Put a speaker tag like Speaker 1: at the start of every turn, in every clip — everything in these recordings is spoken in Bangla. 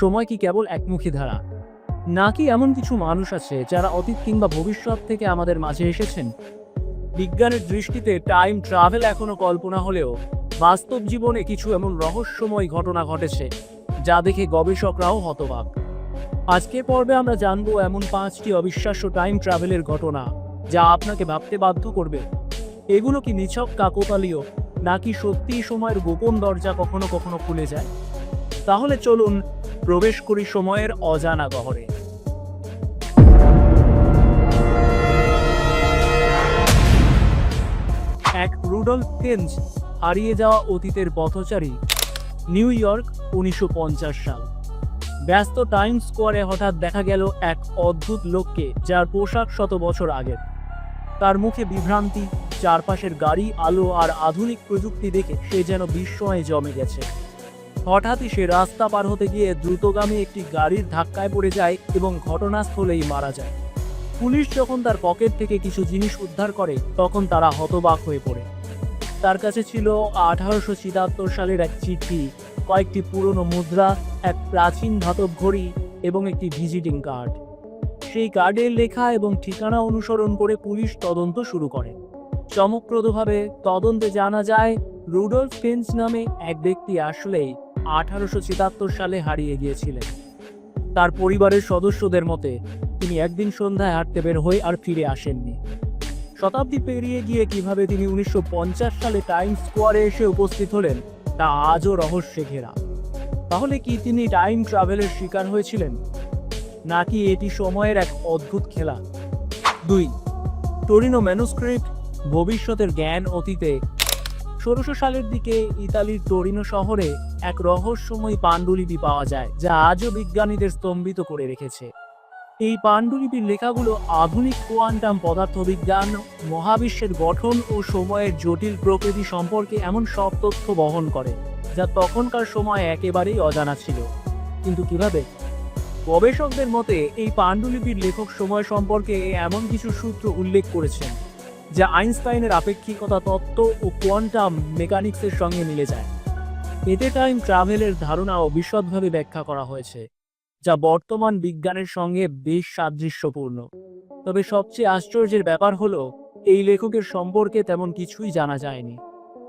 Speaker 1: সময় কি কেবল একমুখী ধারা? নাকি এমন কিছু মানুষ আছে যারা অতীত কিংবা ভবিষ্যৎ থেকে আমাদের মাঝে এসেছেন? বিজ্ঞানের দৃষ্টিতে টাইম ট্রাভেল এখনও কল্পনা হলেও বাস্তব জীবনে কিছু এমন রহস্যময় ঘটনা ঘটেছে, যা দেখে গবেষকরাও হতবাক। আজকে পর্বে আমরা জানব এমন পাঁচটি অবিশ্বাস্য টাইম ট্রাভেলের ঘটনা, যা আপনাকে ভাবতে বাধ্য করবে। এগুলো কি নিছক, কাকতালীয়, নাকি সত্যিই সময়ের গোপন দরজা কখনো কখনো খুলে যায়? তাহলে চলুন প্রবেশ করি সময়ের অজানা গহরে। এক রুডল কেন্স হারিয়ে যাওয়া অতীতের পথচারী, নিউ ইয়র্ক উনিশশো পঞ্চাশ সাল। ব্যস্ত টাইম স্কোয়ারে হঠাৎ দেখা গেল এক অদ্ভুত লোককে যার পোশাক শত বছর আগের। তার মুখে বিভ্রান্তি, চারপাশের গাড়ি, আলো আর আধুনিক প্রযুক্তি দেখে সে যেন বিস্ময়ে জমে গেছে। হঠাৎই সে রাস্তা পার হতে গিয়ে দ্রুতগামী একটি গাড়ির ধাক্কায় পড়ে যায় এবং ঘটনাস্থলেই মারা যায়। পুলিশ যখন তার পকেট থেকে কিছু জিনিস উদ্ধার করে, তখন তারা হতবাক হয়ে পড়ে। তার কাছে ছিল আঠারোশো ছিয়াত্তর সালের এক চিঠি, কয়েকটি পুরনো মুদ্রা, এক প্রাচীন ধাতব ঘড়ি এবং একটি ভিজিটিং কার্ড। সেই কার্ডের লেখা এবং ঠিকানা অনুসরণ করে পুলিশ তদন্ত শুরু করে। চমকপ্রদভাবে তদন্তে জানা যায়, রুডলফ ফেন্স নামে এক ব্যক্তি আসলেই আঠারোশো ছিয়াত্তর সালে হারিয়ে গিয়েছিলেন। তার পরিবারের সদস্যদের মতে, তিনি একদিন সন্ধ্যায় হাঁটতে বের হয়ে আর ফিরে আসেননি। শতাব্দী পেরিয়ে গিয়ে কীভাবে তিনি উনিশশো পঞ্চাশ সালে টাইম স্কোয়ারে এসে উপস্থিত হলেন, তা আজও রহস্যে ঘেরা। তাহলে কি তিনি টাইম ট্রাভেলের শিকার হয়েছিলেন? নাকি এটি সময়ের এক অদ্ভুত খেলা? দুই, টরিনো ম্যানুস্ক্রিপ্ট ভবিষ্যতের জ্ঞান অতীতে ষোলোশো সালের দিকে ইতালির টরিনো শহরে এক রহস্যময় পাণ্ডুলিপি পাওয়া যায়, যা আজও বিজ্ঞানীদের স্তম্ভিত করে রেখেছে। এই পাণ্ডুলিপির লেখাগুলো আধুনিক কোয়ান্টাম পদার্থবিজ্ঞান, মহাবিশ্বের গঠন ও সময়ের জটিল প্রকৃতি সম্পর্কে এমন সব তথ্য বহন করে, যা তখনকার সময় একেবারেই অজানা ছিল। কিন্তু কীভাবে? গবেষকদের মতে, এই পাণ্ডুলিপির লেখক সময় সম্পর্কে এমন কিছু সূত্র উল্লেখ করেছেন। যা আইনস্টাইনের আপেক্ষিকতা, তত্ত্ব ও কোয়ান্টাম মেকানিক্সের সঙ্গে মিলে যায়। এতে টাইম ট্রাভেলের ধারণাও বিশদভাবে ব্যাখ্যা করা হয়েছে, যা বর্তমান বিজ্ঞানের সঙ্গে বেশ সাদৃশ্যপূর্ণ। তবে সবচেয়ে আশ্চর্যের ব্যাপার হলো, এই লেখকের সম্পর্কে তেমন কিছুই জানা যায়নি।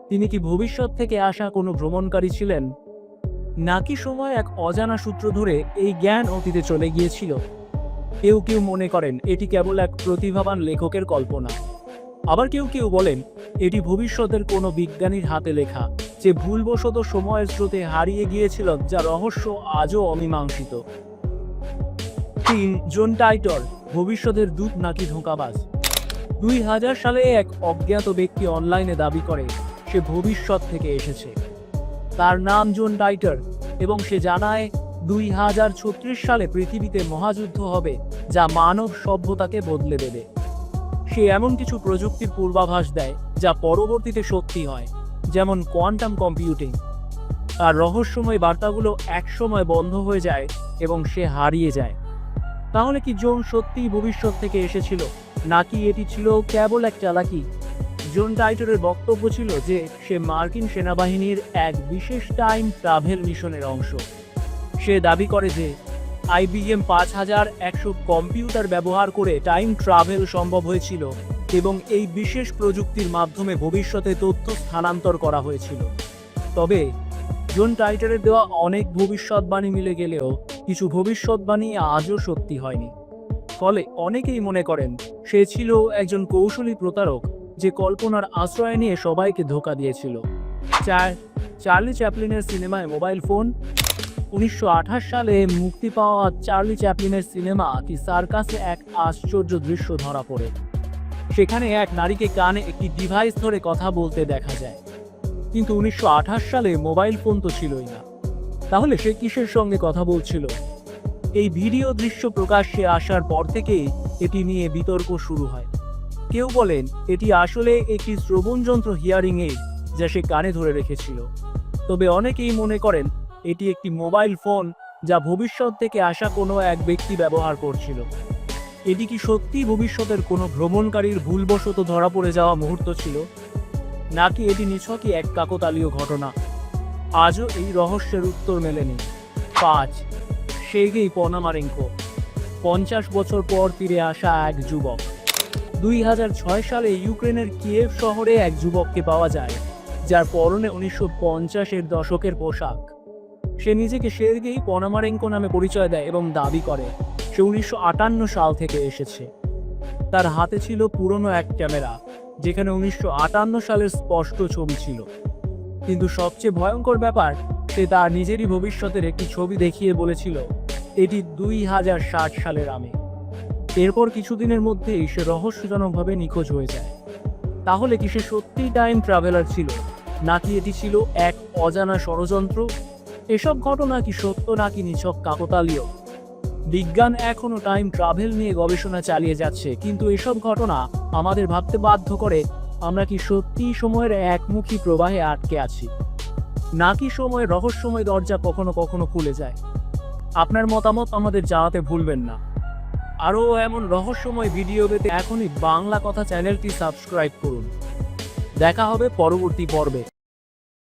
Speaker 1: তিনি কি ভবিষ্যৎ থেকে আসা কোনো ভ্রমণকারী ছিলেন? নাকি সময় এক অজানা সূত্র ধরে এই জ্ঞান অতীতে চলে গিয়েছিল? কেউ কেউ মনে করেন, এটি কেবল এক প্রতিভাবান লেখকের কল্পনা। আবার কেউ কেউ বলেন, এটি ভবিষ্যতের কোনো বিজ্ঞানীর হাতে লেখা, যে ভুলবশত সময়ের স্রোতে হারিয়ে গিয়েছিল যা রহস্য আজও অমীমাংসিত। তিন, জন টাইটর ভবিষ্যতের দূত নাকি ধোঁকাবাজ? দুই হাজার সালে এক অজ্ঞাত ব্যক্তি অনলাইনে দাবি করে, সে ভবিষ্যৎ থেকে এসেছে। তার নাম জোন টাইটার এবং সে জানায়, দুই হাজার ছত্রিশ সালে পৃথিবীতে মহাযুদ্ধ হবে, যা মানব সভ্যতাকে বদলে দেবে। সে এমন কিছু প্রযুক্তির পূর্বাভাস দেয় যা পরবর্তীতে সত্যি হয়, যেমন কোয়ান্টাম কম্পিউটিং। আর রহস্যময় বার্তাগুলো একসময় বন্ধ হয়ে যায় এবং সে হারিয়ে যায়। তাহলে কি জোন সত্যিই ভবিষ্যৎ থেকে এসেছিল? নাকি এটি ছিল কেবল এক চালাকি জোন টাইটরের বক্তব্য ছিল যে সে মার্কিন সেনাবাহিনীর এক বিশেষ টাইম ট্রাভেল মিশনের অংশ। সে দাবি করে যে আইবিএম পাঁচ হাজার একশো কম্পিউটার ব্যবহার করে টাইম ট্রাভেল সম্ভব হয়েছিল এবং এই বিশেষ প্রযুক্তির মাধ্যমে ভবিষ্যতে তথ্য স্থানান্তর করা হয়েছিল। তবে, জোন টাইটারের দেওয়া অনেক ভবিষ্যৎবাণী মিলে গেলেও কিছু ভবিষ্যৎবাণী আজও সত্যি হয়নি। ফলে অনেকেই মনে করেন, সে ছিল একজন কৌশলী প্রতারক যে কল্পনার আশ্রয় নিয়ে সবাইকে ধোকা দিয়েছিল। চার, চার্লি চ্যাপলিনের সিনেমায় মোবাইল ফোন উনিশশো আঠাশ সালে মুক্তি পাওয়া চার্লি চ্যাপলিনের সিনেমা দি সার্কাসে এক আশ্চর্য দৃশ্য ধরা পড়ে। সেখানে এক নারীকে কানে একটি ডিভাইস ধরে কথা বলতে দেখা যায়। কিন্তু উনিশশো আঠাশ সালে মোবাইল ফোন তো ছিলই না। তাহলে সে কিসের সঙ্গে কথা বলছিল? এই ভিডিও দৃশ্য প্রকাশ্যে আসার পর থেকেই এটি নিয়ে বিতর্ক শুরু হয়। কেউ বলেন, এটি আসলে একটি শ্রবণ যন্ত্র হিয়ারিং এইড যা সে কানে ধরে রেখেছিল। তবে অনেকেই মনে করেন এটি একটি মোবাইল ফোন যা ভবিষ্যৎ থেকে আসা কোনো এক ব্যক্তি ব্যবহার করছিল। এটি কি সত্যি ভবিষ্যতের কোনো ভ্রমণকারীর ভুলবশত ধরা পড়ে যাওয়া মুহূর্ত ছিল? নাকি এটি নিছকই এক কাকতালীয় ঘটনা? আজও এই রহস্যের উত্তর মেলেনি। পাঁচ, সেগেই পনামারেঙ্কো, পঞ্চাশ বছর পর ফিরে আসা এক যুবক। দুই হাজার ছয় সালে ইউক্রেনের কিয়েভ শহরে এক যুবককে পাওয়া যায়, যার পরনে উনিশশো পঞ্চাশের দশকের পোশাক। সে নিজেকে সের্গেই পনামারেঙ্কো নামে পরিচয় দেয় এবং দাবি করে, সে উনিশশো আটান্ন সাল থেকে এসেছে। তার হাতে ছিল পুরনো এক ক্যামেরা, যেখানে উনিশশো আটান্ন সালের স্পষ্ট ছবি ছিল। কিন্তু সবচেয়ে ভয়ঙ্কর ব্যাপার, সে তার নিজেরই ভবিষ্যতের একটি ছবি দেখিয়ে বলেছিল, এটি দুই হাজার ষাট সালের আমি। এরপর কিছুদিনের মধ্যেই সে রহস্যজনকভাবে নিখোঁজ হয়ে যায়। তাহলে কি সে সত্যিই টাইম ট্রাভেলার ছিল, নাকি এটি ছিল এক অজানা ষড়যন্ত্র? এসব ঘটনা কি সত্য নাকি নিছক কাকতালীয়? বিজ্ঞান এখনও টাইম ট্রাভেল নিয়ে গবেষণা চালিয়ে যাচ্ছে, কিন্তু এসব ঘটনা আমাদের ভাবতে বাধ্য করে আমরা কি সত্যিই সময়ের একমুখী প্রবাহে আটকে আছি? নাকি সময়ের রহস্যময় দরজা কখনো কখনো খুলে যায়? আপনার মতামত আমাদের জানাতে ভুলবেন না। আরও এমন রহস্যময় ভিডিও পেতে এখনই বাংলা কথা চ্যানেলটি সাবস্ক্রাইব করুন। দেখা হবে পরবর্তী পর্বে।